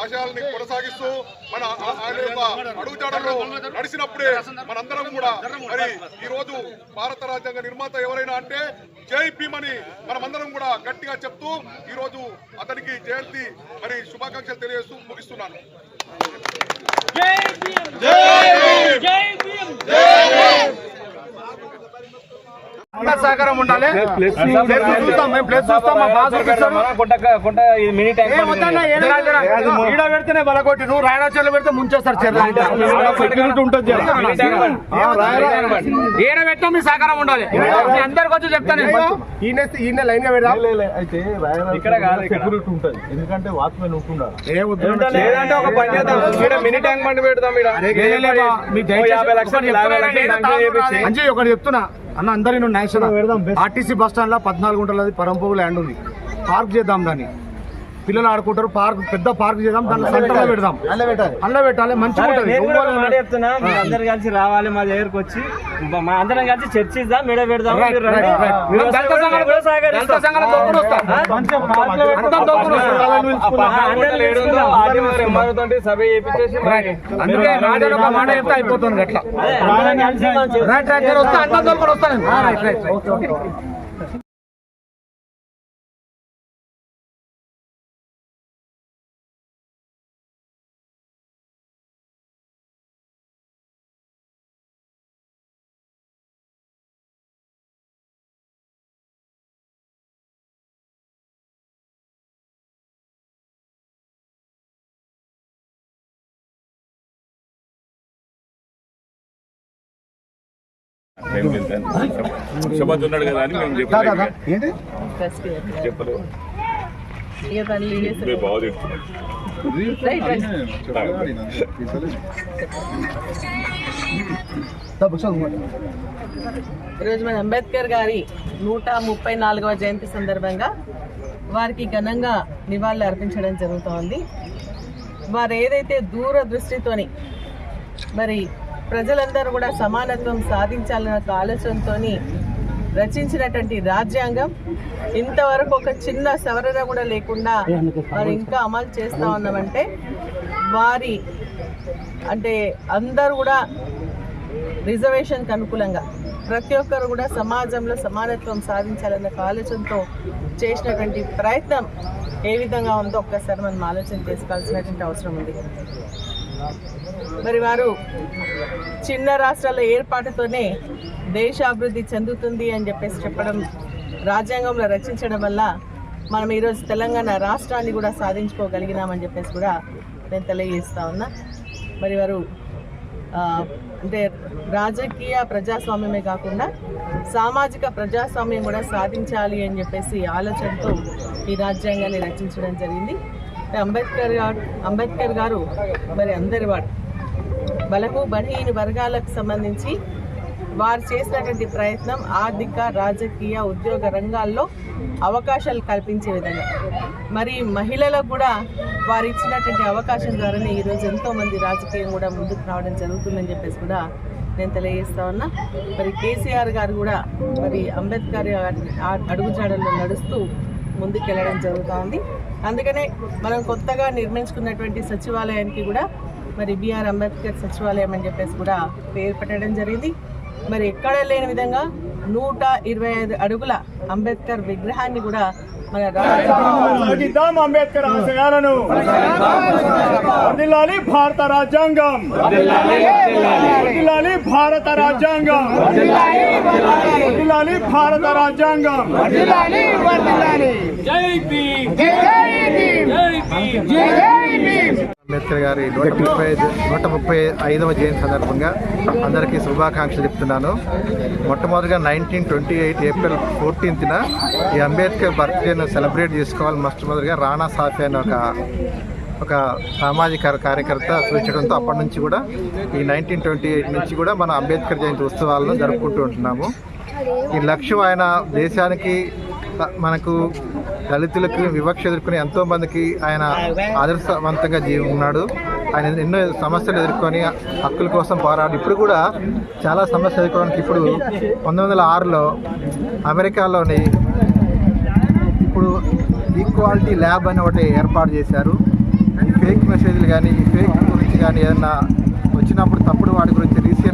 ఆశయాల్ని కొనసాగిస్తూ మన ఆయన యొక్క అడుగుజాడల్లో నడిచినప్పుడే మనందరం కూడా మరి ఈ రోజు భారత రాజ్యాంగ నిర్మాత ఎవరైనా అంటే జై భీమ్ అని మనమందరం కూడా గట్టిగా చెప్తూ ఈ రోజు అతనికి జయంతి మరి శుభాకాంక్షలు తెలియజేస్తూ ముగిస్తున్నాను. ప్లేస్ చూస్తాం మేము ప్లేస్ చూస్తాం మా బాస్ మినీ ట్యాంక్ ఈడ పెడితేనే బలకొట్టి నువ్వు రాయరాచోళ్ళు పెడితే ముంచేస్తారు సెక్యూరిటీ ఉంటుంది ఈడ పెట్టాం మీ సహకారం ఉండాలి. అందరికి వచ్చి చెప్తాను. ఈయన ఈయన లైన్గా పెడదాం. అయితే ఇక్కడ సెక్యూరిటీ ఉంటుంది. ఎందుకంటే వాచ్మెన్ లేదంటే ఒక పని చేద్దాం. మినీ ట్యాంక్ బండి ఒకటి చెప్తున్నా. అన్న అందరి నేషనల్ ఆర్టీసీ బస్ స్టాండ్లో పద్నాలుగు గుంటలది పరంపోగు ల్యాండ్ ఉంది. పార్క్ చేద్దాం దాన్ని. పిల్లలు ఆడుకుంటారు పార్క్ పెద్ద పార్క్ చేద్దాం దాన్ని సెంటర్లో పెడదాం. అల్ల పెట్టాలి. మంచిగా ఉంటుంది. చెప్తున్నా అందరు కలిసి రావాలి మా దగ్గరకు వచ్చి. మా అందరం కలిసి చర్చిద్దాం మెడ పెడదాం. సభ. అందుకే ఒక మాట చెప్తే అయిపోతుంది అట్లా. రైట్ రైట్ వస్తా అందరం వస్తాను రైట్ రైట్ ఉన్నాడు కదా అని మేము చెప్పలేదు. చెప్పలేదు. ఈరోజు మన అంబేద్కర్ గారి నూట ముప్పై నాలుగవ జయంతి సందర్భంగా వారికి ఘనంగా నివాళులు అర్పించడం జరుగుతోంది. వారు ఏదైతే దూరదృష్టితోని మరి ప్రజలందరూ కూడా సమానత్వం సాధించాలన్న ఒక ఆలోచనతోని రచించినటువంటి రాజ్యాంగం. ఇంతవరకు ఒక చిన్న సవరణ కూడా లేకుండా మరి ఇంకా అమలు చేస్తా ఉన్నామంటే వారి అంటే అందరూ కూడా రిజర్వేషన్కి అనుకూలంగా ప్రతి ఒక్కరు కూడా సమాజంలో సమానత్వం సాధించాలన్న ఒక ఆలోచనతో చేసినటువంటి ప్రయత్నం ఏ విధంగా ఉందో ఒక్కసారి మనం ఆలోచన చేసుకోవాల్సినటువంటి అవసరం ఉంది. మరి వారు చిన్న రాష్ట్రాల ఏర్పాటుతోనే దేశ అభివృద్ధి చెందుతుంది అని చెప్పేసి చెప్పడం రాజ్యాంగంలో రచించడం వల్ల మనం ఈరోజు తెలంగాణ రాష్ట్రాన్ని కూడా సాధించుకోగలిగినామని చెప్పేసి కూడా నేను తెలియజేస్తా ఉన్నా. మరి వారు అంటే రాజకీయ ప్రజాస్వామ్యమే కాకుండా సామాజిక ప్రజాస్వామ్యం కూడా సాధించాలి అని చెప్పేసి ఆలోచనతో ఈ రాజ్యాంగాన్ని రచించడం జరిగింది. అంబేద్కర్ గారు అంబేద్కర్ గారు మరి అందరి వాడు బలకు బలహీన వర్గాలకు సంబంధించి వారు చేసినటువంటి ప్రయత్నం ఆర్థిక రాజకీయ ఉద్యోగ రంగాల్లో అవకాశాలు కల్పించే విధంగా. మరి మహిళలకు కూడా వారు ఇచ్చినటువంటి అవకాశం ద్వారానే ఈరోజు ఎంతోమంది రాజకీయం కూడా ముందుకు రావడం జరుగుతుందని చెప్పేసి కూడా నేను తెలియజేస్తా ఉన్నా. మరి కేసీఆర్ గారు కూడా మరి అంబేద్కర్ అడుగుజాడల్లో నడుస్తూ ముందుకెళ్ళడం జరుగుతూ ఉంది. అందుకనే మనం కొత్తగా నిర్మించుకున్నటువంటి సచివాలయానికి కూడా మరి బిఆర్ అంబేద్కర్ సచివాలయం అని చెప్పేసి కూడా పేరు పెట్టడం జరిగింది. మరి ఎక్కడ లేని విధంగా నూట ఇరవై ఐదు అడుగుల అంబేద్కర్ విగ్రహాన్ని కూడా మన రాష్ట్ర అంబేద్కర్ ఆశయాలను. వర్ధిల్లాలి భారత రాజ్యాంగం. వర్ధిల్లాలి భారత రాజ్యాంగం. వర్ధిల్లాలి భారత రాజ్యాంగం. అంబేద్కర్ గారి నూట ముప్పై నూట ముప్పై ఐదవ జయంతి సందర్భంగా అందరికీ శుభాకాంక్షలు చెప్తున్నాను. మొట్టమొదటిగా నైన్టీన్ ట్వంటీ ఎయిట్ ఏప్రిల్ ఫోర్టీన్త్న ఈ అంబేద్కర్ బర్త్డేను సెలబ్రేట్ చేసుకోవాలి. మొట్టమొదటిగా రాణా సాఫీ అనే ఒక ఒక సామాజిక కార్యకర్త సూచించడంతో అప్పటి నుంచి కూడా ఈ నైన్టీన్ ట్వంటీ ఎయిట్ నుంచి కూడా మన అంబేద్కర్ జయంతి ఉత్సవాలను జరుపుకుంటూ ఉంటున్నాము. ఈ లక్ష్యం ఆయన దేశానికి మనకు దళితులకు వివక్ష ఎదుర్కొని ఎంతో మందికి ఆయన ఆదర్శవంతంగా జీవి ఉన్నాడు. ఆయన ఎన్నో సమస్యలు ఎదుర్కొని హక్కుల కోసం పోరాడు ఇప్పుడు కూడా చాలా సమస్యలు ఎదుర్కోవడానికి ఇప్పుడు పంతొమ్మిది వందల ఆరులో అమెరికాలోని ఇప్పుడు ఈక్వాలిటీ ల్యాబ్ అని ఒకటి ఏర్పాటు చేశారు. ఈ ఫేక్ మెసేజ్లు కానీ ఈ ఫేక్ గురించి కానీ ఏదన్నా వచ్చినప్పుడు తప్పుడు వాటి గురించి రీసెర్చ్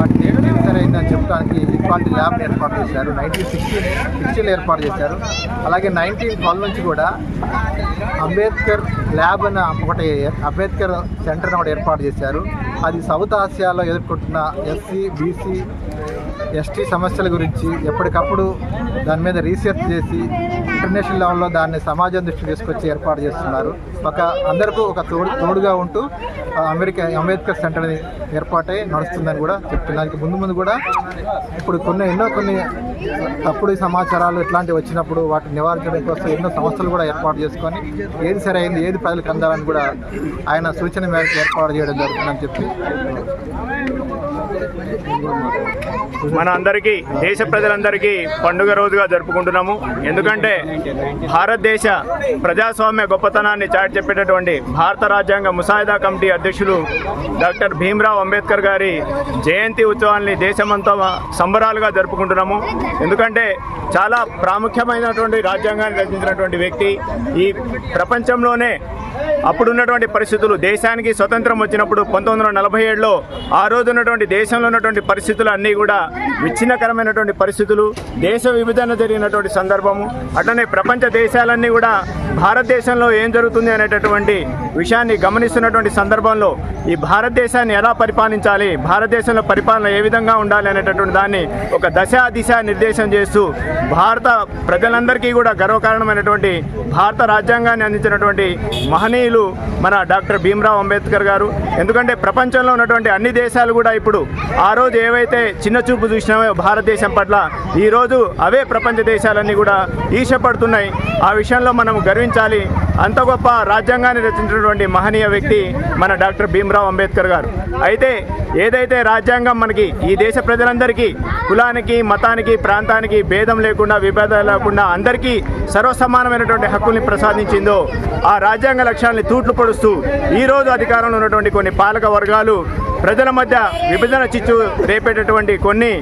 వాటి వాటిని ఏది సరైందని చెప్పడానికి ఈక్వాలిటీ ల్యాబ్ ఏర్పాటు చేశారు. నైన్టీన్ సిక్స్టీన్ సిక్స్టీన్లో ఏర్పాటు చేశారు. అలాగే నైన్టీన్ ట్వెల్వ్ నుంచి కూడా అంబేద్కర్ ల్యాబ్ అని ఒకటి అంబేద్కర్ సెంటర్ ఒకటి ఏర్పాటు చేశారు. అది సౌత్ ఆసియాలో ఎదుర్కొంటున్న ఎస్సీ బీసీ ఎస్టీ సమస్యల గురించి ఎప్పటికప్పుడు దాని మీద రీసెర్చ్ చేసి ఇంటర్నేషనల్ లెవెల్లో దాన్ని సమాజం దృష్టి తీసుకొచ్చి ఏర్పాటు చేస్తున్నారు. ఒక అందరికీ ఒక తోడు తోడుగా ఉంటూ ఆ అమెరికా అంబేద్కర్ సెంటర్ ఏర్పాటై నడుస్తుందని కూడా చెప్తున్నారు. ముందు ముందు కూడా ఇప్పుడు కొన్ని ఎన్నో కొన్ని తప్పుడు సమాచారాలు ఇట్లాంటివి వచ్చినప్పుడు వాటిని నివారించడం కోసం ఎన్నో సంస్థలు కూడా ఏర్పాటు చేసుకొని ఏది సరైంది ఏది ప్రజలకు అందాలని కూడా ఆయన సూచన మేరకు ఏర్పాటు చేయడం జరుగుతుందని చెప్పి మన అందరికీ దేశ ప్రజలందరికీ పండుగ రోజుగా జరుపుకుంటున్నాము. ఎందుకంటే భారతదేశ ప్రజాస్వామ్య గొప్పతనాన్ని చాటి చెప్పేటటువంటి భారత రాజ్యాంగ ముసాయిదా కమిటీ అధ్యక్షులు డాక్టర్ భీమ్రావ్ అంబేద్కర్ గారి జయంతి ఉత్సవాన్ని దేశమంతా సంబరాలుగా జరుపుకుంటున్నాము. ఎందుకంటే చాలా ప్రాముఖ్యమైనటువంటి రాజ్యాంగాన్ని రచించినటువంటి వ్యక్తి. ఈ ప్రపంచంలోనే అప్పుడున్నటువంటి పరిస్థితులు దేశానికి స్వతంత్రం వచ్చినప్పుడు పంతొమ్మిది వందల నలభై ఏడులో ఆ రోజు ఉన్నటువంటి దేశంలో ఉన్నటువంటి పరిస్థితులు అన్నీ కూడా విచ్ఛిన్నకరమైనటువంటి పరిస్థితులు దేశ విభజన జరిగినటువంటి సందర్భము అట్లనే ప్రపంచ దేశాలన్నీ కూడా భారతదేశంలో ఏం జరుగుతుంది అనేటటువంటి విషయాన్ని గమనిస్తున్నటువంటి సందర్భంలో ఈ భారతదేశాన్ని ఎలా పరిపాలించాలి భారతదేశంలో పరిపాలన ఏ విధంగా ఉండాలి అనేటటువంటి దాన్ని ఒక దశ దిశ నిర్దేశం చేస్తూ భారత ప్రజలందరికీ కూడా గర్వకారణమైనటువంటి భారత రాజ్యాంగాన్ని అందించినటువంటి మహనీయులు మన డాక్టర్ భీమ్రావ్ అంబేద్కర్ గారు. ఎందుకంటే ప్రపంచంలో ఉన్నటువంటి అన్ని దేశాలు కూడా ఇప్పుడు ఆ రోజు ఏవైతే చిన్న చూపు చూసినామో భారతదేశం పట్ల ఈ రోజు అవే ప్రపంచ దేశాలన్నీ కూడా ఈశపడుతున్నాయి ఆ విషయంలో మనం గర్వించాలి. అంత గొప్ప రాజ్యాంగాన్ని రచించినటువంటి మహనీయ వ్యక్తి మన డాక్టర్ భీమ్రావ్ అంబేద్కర్ గారు. అయితే ఏదైతే రాజ్యాంగం మనకి ఈ దేశ ప్రజలందరికీ కులానికి మతానికి ప్రాంతానికి భేదం లేకుండా విభేదాలు లేకుండా అందరికీ సర్వసమానమైనటువంటి హక్కుల్ని ప్రసాదించిందో ఆ రాజ్యాంగ లక్ష్యాలని తూట్లు పొడుస్తూ ఈ రోజు అధికారంలో ఉన్నటువంటి కొన్ని పాలక వర్గాలు ప్రజల మధ్య విభజన చిచ్చు రేపేటటువంటి కొన్ని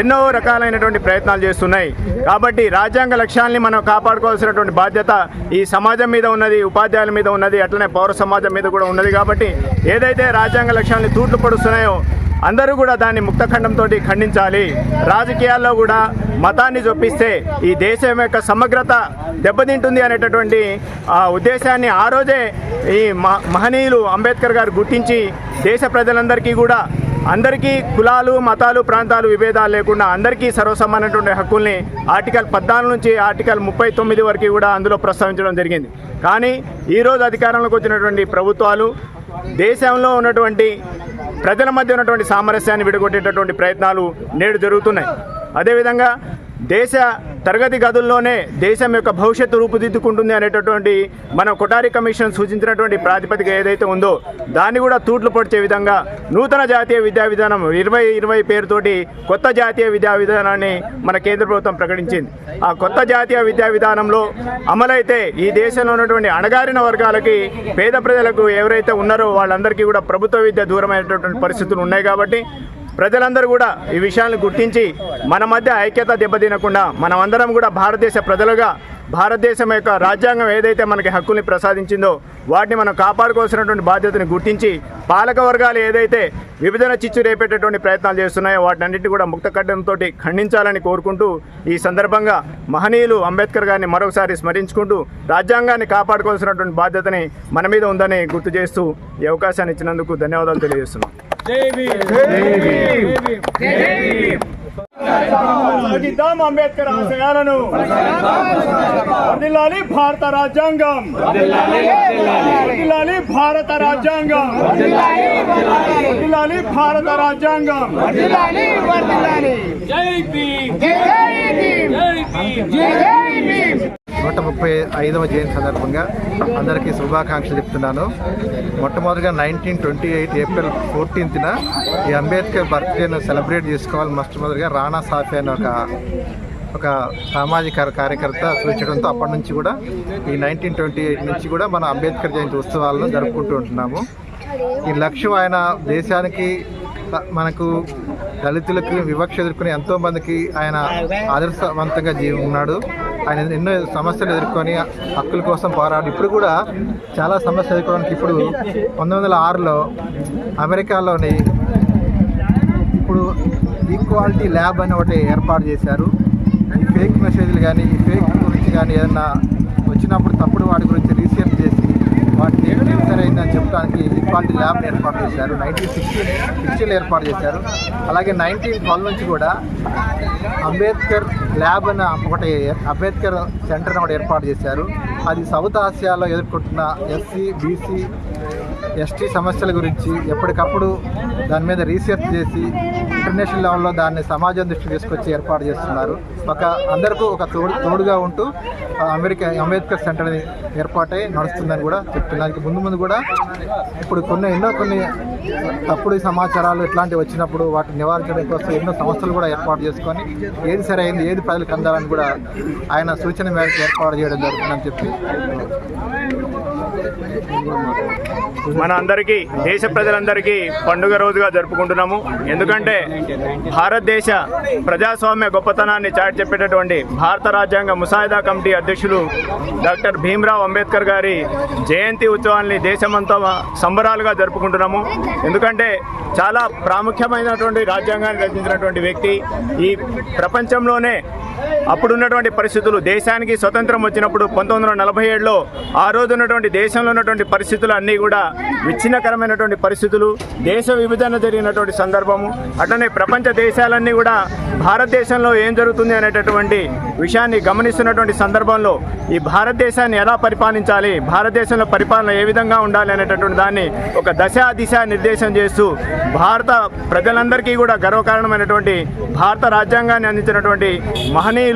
ఎన్నో రకాలైనటువంటి ప్రయత్నాలు చేస్తున్నాయి. కాబట్టి రాజ్యాంగ లక్ష్యాల్ని మనం కాపాడుకోవాల్సినటువంటి బాధ్యత ఈ సమాజం మీద ఉన్నది ఉపాధ్యాయుల మీద ఉన్నది అట్లనే పౌర సమాజం మీద కూడా ఉన్నది కాబట్టి ఏదైతే రాజ్యాంగ లక్ష్యాన్ని తూట్లు పడుస్తున్నాయో అందరూ కూడా దాన్ని ముక్తఖండంతో ఖండించాలి. రాజకీయాల్లో కూడా మతాన్ని చొప్పిస్తే ఈ దేశం యొక్క సమగ్రత దెబ్బతింటుంది అనేటటువంటి ఆ ఉద్దేశాన్ని ఆ రోజే ఈ మహనీయులు అంబేద్కర్ గారు గుర్తించి దేశ ప్రజలందరికీ కూడా అందరికీ కులాలు మతాలు ప్రాంతాలు విభేదాలు లేకుండా అందరికీ సర్వసమానటువంటి హక్కుల్ని ఆర్టికల్ పద్నాలుగు నుంచి ఆర్టికల్ ముప్పై తొమ్మిది వరకు కూడా అందులో ప్రస్తావించడం జరిగింది. కానీ ఈరోజు అధికారంలోకి వచ్చినటువంటి ప్రభుత్వాలు దేశంలో ఉన్నటువంటి ప్రజల మధ్య ఉన్నటువంటి సామరస్యాన్ని విడగొట్టేటటువంటి ప్రయత్నాలు నేడు జరుగుతున్నాయి. అదేవిధంగా దేశ తరగతి గదుల్లోనే దేశం యొక్క భవిష్యత్తు రూపుదిద్దుకుంటుంది అనేటటువంటి మన కొటారి కమిషన్ సూచించినటువంటి ప్రాతిపదిక ఏదైతే ఉందో దాన్ని కూడా తూట్లు పొడిచే విధంగా నూతన జాతీయ విద్యా విధానం ఇరవై ఇరవై పేరుతోటి కొత్త జాతీయ విద్యా విధానాన్ని మన కేంద్ర ప్రభుత్వం ప్రకటించింది. ఆ కొత్త జాతీయ విద్యా విధానంలో అమలైతే ఈ దేశంలో ఉన్నటువంటి అణగారిన వర్గాలకి పేద ప్రజలకు ఎవరైతే ఉన్నారో వాళ్ళందరికీ కూడా ప్రభుత్వ విద్య దూరమైనటువంటి పరిస్థితులు ఉన్నాయి కాబట్టి ప్రజలందరూ కూడా ఈ విషయాలను గుర్తించి మన మధ్య ఐక్యత దెబ్బతినకుండా మనమందరం కూడా భారతదేశ ప్రజలుగా భారతదేశం యొక్క రాజ్యాంగం ఏదైతే మనకి హక్కుల్ని ప్రసాదించిందో వాటిని మనం కాపాడుకోవాల్సినటువంటి బాధ్యతని గుర్తించి పాలక వర్గాలు ఏదైతే విభజన చిచ్చు రేపేటటువంటి ప్రయత్నాలు చేస్తున్నాయో వాటినన్నింటినీ కూడా ముక్తకడ్డంతో ఖండించాలని కోరుకుంటూ ఈ సందర్భంగా మహనీయులు అంబేద్కర్ గారిని మరొకసారి స్మరించుకుంటూ రాజ్యాంగాన్ని కాపాడుకోవాల్సినటువంటి బాధ్యతని మన మీద ఉందని గుర్తు చేస్తూ ఈ అవకాశాన్ని ఇచ్చినందుకు ధన్యవాదాలు తెలియజేస్తున్నాం. అంబేద్కర్ ఆశయాలను వర్ధిల్లాలి భారత రాజ్యాంగం. వర్ధిల్లాలి భారత రాజ్యాంగం. వర్ధిల్లాలి భారత రాజ్యాంగం. నూట ముప్పై ఐదవ జయంతి సందర్భంగా అందరికీ శుభాకాంక్షలు చెప్తున్నాను. మొట్టమొదటిగా నైన్టీన్ ట్వంటీ ఎయిట్ ఏప్రిల్ ఫోర్టీన్త్న ఈ అంబేద్కర్ బర్త్డేను సెలబ్రేట్ చేసుకోవాలి. మొట్టమొదటిగా రాణా సాఫీ అనే ఒక ఒక సామాజిక కార్యకర్త సూచించడంతో అప్పటి నుంచి కూడా ఈ నైన్టీన్ ట్వంటీ ఎయిట్ నుంచి కూడా మన అంబేద్కర్ జయంతి ఉత్సవాలను జరుపుకుంటూ ఉంటున్నాము. ఈ లక్ష్యం ఆయన దేశానికి మనకు దళితులకు వివక్ష ఎదుర్కొని ఎంతోమందికి ఆయన ఆదర్శవంతంగా జీవి ఉన్నాడు. ఆయన ఎన్నో సమస్యలు ఎదుర్కొని హక్కుల కోసం పోరాడు ఇప్పుడు కూడా చాలా సమస్యలు ఎదుర్కోవడానికి ఇప్పుడు పంతొమ్మిది వందల ఆరులో అమెరికాలోని ఇప్పుడు ఈక్వాలిటీ ల్యాబ్ అని ఒకటి ఏర్పాటు చేశారు. ఈ ఫేక్ మెసేజ్లు కానీ ఈ ఫేక్ గురించి కానీ ఏదన్నా వచ్చినప్పుడు తప్పుడు వాటి గురించి రీసెర్చ్ వాటి వాటిని సరైందని చెప్పడానికి ఈక్వాలిటీ ల్యాబ్ ఏర్పాటు చేశారు. నైన్టీన్ సిక్స్టీన్ సిక్స్టీన్లో ఏర్పాటు చేశారు. అలాగే నైన్టీన్ ట్వెల్వ్ నుంచి కూడా అంబేద్కర్ ల్యాబ్ అని ఒకటి అంబేద్కర్ సెంటర్ అని ఒకటి ఏర్పాటు చేశారు. అది సౌత్ ఆసియాలో ఎదుర్కొంటున్న ఎస్సీ బీసీ ఎస్టీ సమస్యల గురించి ఎప్పటికప్పుడు దాని మీద రీసెర్చ్ చేసి ఇంటర్నేషనల్ లెవెల్లో దాన్ని సమాజం దృష్టి తీసుకొచ్చి ఏర్పాటు చేస్తున్నారు. ఒక అందరికీ ఒక తోడు తోడుగా ఉంటూ ఆ అమెరికా అంబేద్కర్ సెంటర్ ఏర్పాటై నడుస్తుందని కూడా చెప్తున్నారు. దానికి ముందు ముందు కూడా ఇప్పుడు కొన్ని ఎన్నో కొన్ని తప్పుడు సమాచారాలు ఇట్లాంటివి వచ్చినప్పుడు వాటిని నివారించడం కోసం ఎన్నో సంస్థలు కూడా ఏర్పాటు చేసుకొని ఏది సరైంది ఏది ప్రజలకు అందాలని కూడా ఆయన సూచన మేరకు ఏర్పాటు చేయడం జరుగుతుందని చెప్పి మన అందరికీ దేశ ప్రజలందరికీ పండుగ రోజుగా జరుపుకుంటున్నాము. ఎందుకంటే భారతదేశ ప్రజాస్వామ్య గొప్పతనాన్ని చాటి చెప్పేటటువంటి భారత రాజ్యాంగ ముసాయిదా కమిటీ అధ్యక్షులు డాక్టర్ భీమ్రావ్ అంబేద్కర్ గారి జయంతి ఉత్సవాన్ని దేశమంతా సంబరాలుగా జరుపుకుంటున్నాము. ఎందుకంటే చాలా ప్రాముఖ్యమైనటువంటి రాజ్యాంగాన్ని రచించినటువంటి వ్యక్తి. ఈ ప్రపంచంలోనే అప్పుడున్నటువంటి పరిస్థితులు దేశానికి స్వతంత్రం వచ్చినప్పుడు పంతొమ్మిది వందల నలభై ఏడులో ఆ రోజు ఉన్నటువంటి దేశంలో ఉన్నటువంటి పరిస్థితులు అన్నీ కూడా విచ్ఛిన్నకరమైనటువంటి పరిస్థితులు దేశ విభజన జరిగినటువంటి సందర్భము అట్లనే ప్రపంచ దేశాలన్నీ కూడా భారతదేశంలో ఏం జరుగుతుంది అనేటటువంటి విషయాన్ని గమనిస్తున్నటువంటి సందర్భంలో ఈ భారతదేశాన్ని ఎలా పరిపాలించాలి భారతదేశంలో పరిపాలన ఏ విధంగా ఉండాలి అనేటటువంటి దాన్ని ఒక దశ దిశ నిర్దేశం చేస్తూ భారత ప్రజలందరికీ కూడా గర్వకారణమైనటువంటి భారత రాజ్యాంగాన్ని అందించినటువంటి మహనీయులు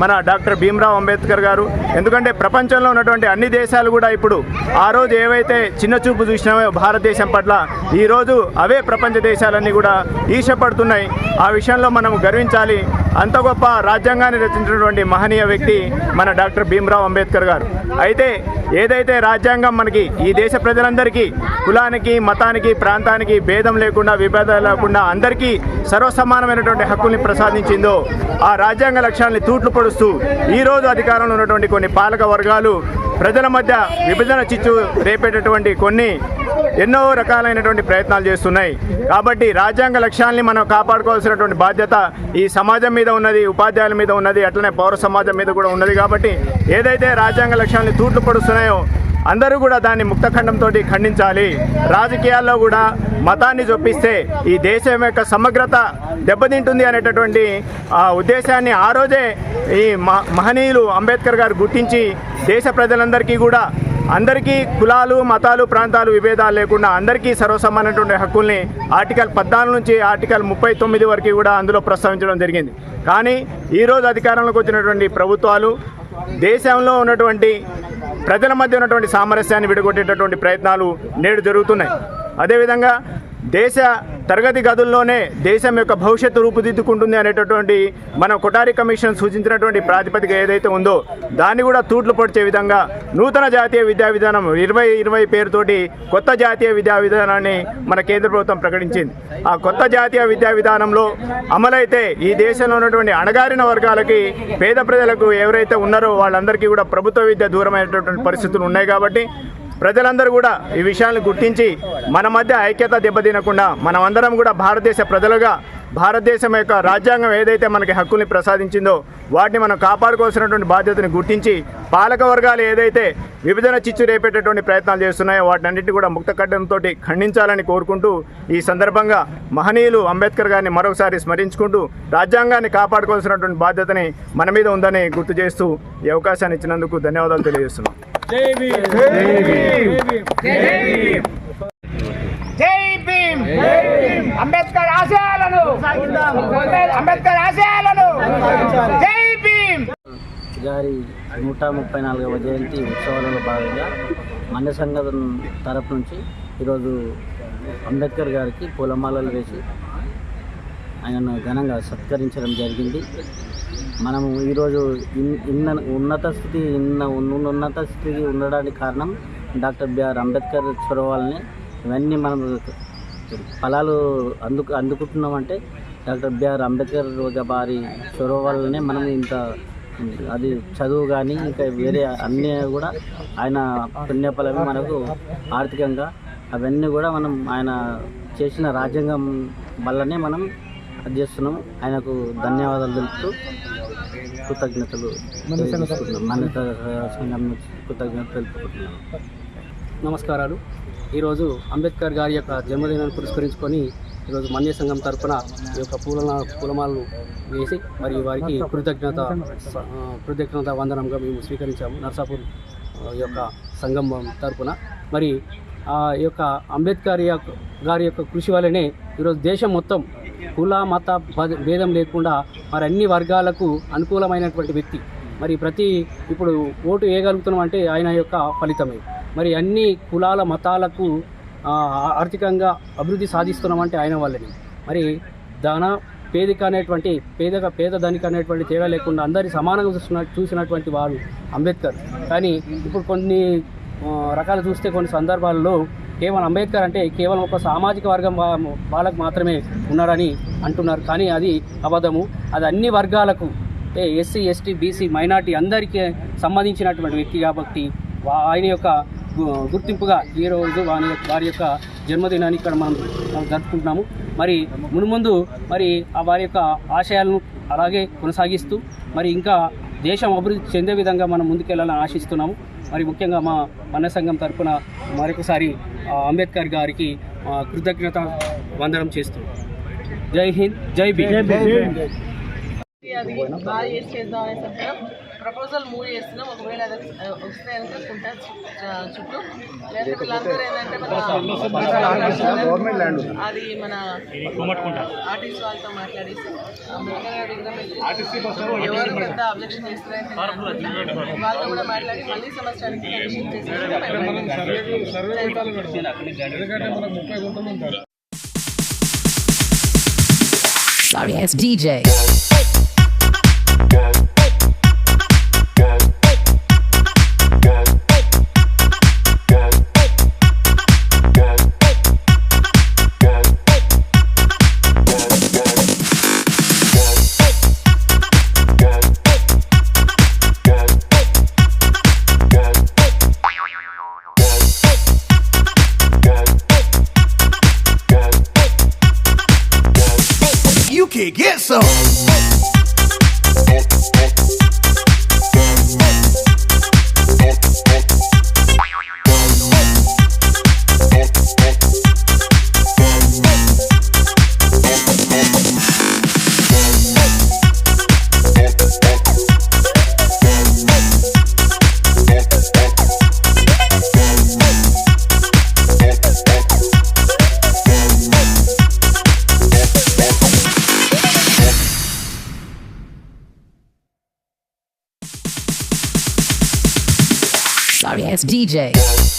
మన డాక్టర్ భీమ్రావ్ అంబేద్కర్ గారు. ఎందుకంటే ప్రపంచంలో ఉన్నటువంటి అన్ని దేశాలు కూడా ఇప్పుడు ఆ రోజు ఏవైతే చిన్న చూపు చూసినామో భారతదేశం పట్ల ఈరోజు అవే ప్రపంచ దేశాలన్నీ కూడా ఈశపడుతున్నాయి ఆ విషయంలో మనం గర్వించాలి. అంత గొప్ప రాజ్యాంగాన్ని రచించినటువంటి మహనీయ వ్యక్తి మన డాక్టర్ భీమ్రావ్ అంబేద్కర్ గారు. అయితే ఏదైతే రాజ్యాంగం మనకి ఈ దేశ ప్రజలందరికీ కులానికి మతానికి ప్రాంతానికి భేదం లేకుండా విభేదాలు లేకుండా అందరికీ సర్వసమానమైనటువంటి హక్కుల్ని ప్రసాదించిందో ఆ రాజ్యాంగ లక్ష్యాన్ని తూట్లు పొడుస్తూ ఈ రోజు అధికారంలో ఉన్నటువంటి కొన్ని పాలక వర్గాలు ప్రజల మధ్య విభజన చిచ్చు రేపేటటువంటి కొన్ని ఎన్నో రకాలైనటువంటి ప్రయత్నాలు చేస్తున్నాయి. కాబట్టి రాజ్యాంగ లక్ష్యాల్ని మనం కాపాడుకోవాల్సినటువంటి బాధ్యత ఈ సమాజం మీద ఉన్నది ఉపాధ్యాయుల మీద ఉన్నది అట్లనే పౌర సమాజం మీద కూడా ఉన్నది కాబట్టి ఏదైతే రాజ్యాంగ లక్ష్యాన్ని తూట్లు పడుస్తున్నాయో అందరూ కూడా దాన్ని ముక్తఖండంతో ఖండించాలి. రాజకీయాల్లో కూడా మతాన్ని చొప్పిస్తే ఈ దేశం యొక్క సమగ్రత దెబ్బతింటుంది అనేటటువంటి ఆ ఉద్దేశాన్ని ఆ రోజే ఈ మహనీయులు అంబేద్కర్ గారు గుర్తించి దేశ ప్రజలందరికీ కూడా అందరికీ కులాలు మతాలు ప్రాంతాలు విభేదాలు లేకుండా అందరికీ సర్వసమానమైనటువంటి హక్కుల్ని ఆర్టికల్ పద్నాలుగు నుంచి ఆర్టికల్ ముప్పై తొమ్మిది వరకు కూడా అందులో ప్రస్తావించడం జరిగింది. కానీ ఈరోజు అధికారంలోకి వచ్చినటువంటి ప్రభుత్వాలు దేశంలో ఉన్నటువంటి ప్రజల మధ్య ఉన్నటువంటి సామరస్యాన్ని విడగొట్టేటటువంటి ప్రయత్నాలు నేడు జరుగుతున్నాయి. అదేవిధంగా దేశ తరగతి గదుల్లోనే దేశం యొక్క భవిష్యత్తు రూపుదిద్దుకుంటుంది అనేటటువంటి మన కొటారి కమిషన్ సూచించినటువంటి ప్రాతిపదిక ఏదైతే ఉందో దాన్ని కూడా తూట్లు పొడిచే విధంగా నూతన జాతీయ విద్యా విధానం ఇరవై ఇరవై పేరుతోటి కొత్త జాతీయ విద్యా విధానాన్ని మన కేంద్ర ప్రభుత్వం ప్రకటించింది. ఆ కొత్త జాతీయ విద్యా విధానంలో అమలైతే ఈ దేశంలో ఉన్నటువంటి అణగారిన వర్గాలకి పేద ప్రజలకు ఎవరైతే ఉన్నారో వాళ్ళందరికీ కూడా ప్రభుత్వ విద్య దూరమైనటువంటి పరిస్థితులు ఉన్నాయి కాబట్టి ప్రజలందరూ కూడా ఈ విషయాలను గుర్తించి మన మధ్య ఐక్యత దెబ్బతినకుండా మనమందరం కూడా భారతదేశ ప్రజలుగా భారతదేశం యొక్క రాజ్యాంగం ఏదైతే మనకి హక్కుల్ని ప్రసాదించిందో వాటిని మనం కాపాడుకోవాల్సినటువంటి బాధ్యతని గుర్తించి పాలక వర్గాలు ఏదైతే విభజన చిచ్చు రేపేటటువంటి ప్రయత్నాలు చేస్తున్నాయో వాటినన్నింటినీ కూడా ముక్తకడ్డంతో ఖండించాలని కోరుకుంటూ ఈ సందర్భంగా మహనీయులు అంబేద్కర్ గారిని మరొకసారి స్మరించుకుంటూ రాజ్యాంగాన్ని కాపాడుకోవాల్సినటువంటి బాధ్యతని మన మీద ఉందని గుర్తు చేస్తూ ఈ అవకాశాన్ని ఇచ్చినందుకు ధన్యవాదాలు తెలియజేస్తున్నాం. అంబేద్కర్ ఆశయాలను. అంబేద్కర్ ఆశయాలను. జై భీమ్. గారి నూట ముప్పై నాలుగవ జయంతి ఉత్సవాలలో భాగంగా మన్య సంఘం తరపు నుంచి ఈరోజు అంబేద్కర్ గారికి పూలమాలలు వేసి ఆయనను ఘనంగా సత్కరించడం జరిగింది. మనము ఈరోజు ఇన్- ఇన్న ఉన్నత స్థితి ఇన్న ఉన్నత స్థితికి ఉండడానికి కారణం డాక్టర్ బిఆర్ అంబేద్కర్ చొరవల్ని ఇవన్నీ మనం ఫలాలు అందుకు అందుకుంటున్నామంటే డాక్టర్ బిఆర్ అంబేద్కర్ వారి చొరవ వల్లనే మనం ఇంత అది చదువు కానీ ఇంకా వేరే అన్నీ కూడా ఆయన పుణ్యఫలమే మనకు ఆర్థికంగా అవన్నీ కూడా మనం ఆయన చేసిన రాజ్యాంగం వల్లనే మనం అది చేస్తున్నాం. ఆయనకు ధన్యవాదాలు తెలుపుతూ కృతజ్ఞతలు. మన సంఘం కృతజ్ఞతలు తెలుపుకుంటున్నాం. నమస్కారాలు. ఈరోజు అంబేద్కర్ గారి యొక్క జన్మదినాన్ని పురస్కరించుకొని ఈరోజు మన్య సంఘం తరఫున ఈ యొక్క పూల పూలమాలను వేసి మరియు వారికి కృతజ్ఞత కృతజ్ఞత వందనంగా మేము స్వీకరించాము నర్సాపూర్ యొక్క సంఘం తరఫున మరి ఆ యొక్క అంబేద్కర్ యొక్క గారి యొక్క కృషి వల్లనే ఈరోజు దేశం మొత్తం కుల మత భేదం లేకుండా మరి అన్ని వర్గాలకు అనుకూలమైనటువంటి వ్యక్తి. మరి ప్రతి ఇప్పుడు ఓటు వేయగలుగుతున్నాం అంటే ఆయన యొక్క ఫలితమే. మరి అన్ని కులాల మతాలకు ఆర్థికంగా అభివృద్ధి సాధిస్తున్నామంటే ఆయన వాళ్ళని. మరి ధన పేదిక అనేటువంటి పేదక పేద ధనిక అనేటువంటి తేడా లేకుండా అందరి సమానంగా చూస్తున్న చూసినటువంటి వాడు అంబేద్కర్. కానీ ఇప్పుడు కొన్ని రకాలు చూస్తే కొన్ని సందర్భాల్లో కేవలం అంబేద్కర్ అంటే కేవలం ఒక సామాజిక వర్గం వాళ్ళకు మాత్రమే ఉన్నారని అంటున్నారు. కానీ అది అబద్ధము. అది అన్ని వర్గాలకు ఏ ఎస్సీ ఎస్టీ బీసీ మైనార్టీ అందరికీ సంబంధించినటువంటి వ్యక్తి కాబట్టి ఆయన యొక్క గుర్తింపుగా ఈ రోజు వారి వారి యొక్క జన్మదినాన్ని ఇక్కడ మనం మనం జరుపుకుంటున్నాము. మరి మునుముందు మరి ఆ వారి యొక్క ఆశయాలను అలాగే కొనసాగిస్తూ మరి ఇంకా దేశం అభివృద్ధి చెందే విధంగా మనం ముందుకెళ్ళాలని ఆశిస్తున్నాము. మరి ముఖ్యంగా మా మన సంఘం తరపున మరొకసారి అంబేద్కర్ గారికి కృతజ్ఞత వందనం చేస్తున్నాం జై హింద్ జై భీమ్. ప్రపోజల్ మూవ్ చేస్తున్నాం ఒకవేళ అది ఆ, వస్తే కనుక కుంట చుట్టూ. లేదా వీళ్ళందరూ ఏంటంటే మన అది మన ఆర్టీసీ వాళ్ళతో మాట్లాడేసి ఎవరు పెద్ద అబ్జెక్షన్ వాళ్ళతో కూడా మాట్లాడి మళ్ళీ సంవత్సరానికి కమిషన్ చేసి Sorry, it's DJ. You can get some. Sorry, it's DJ.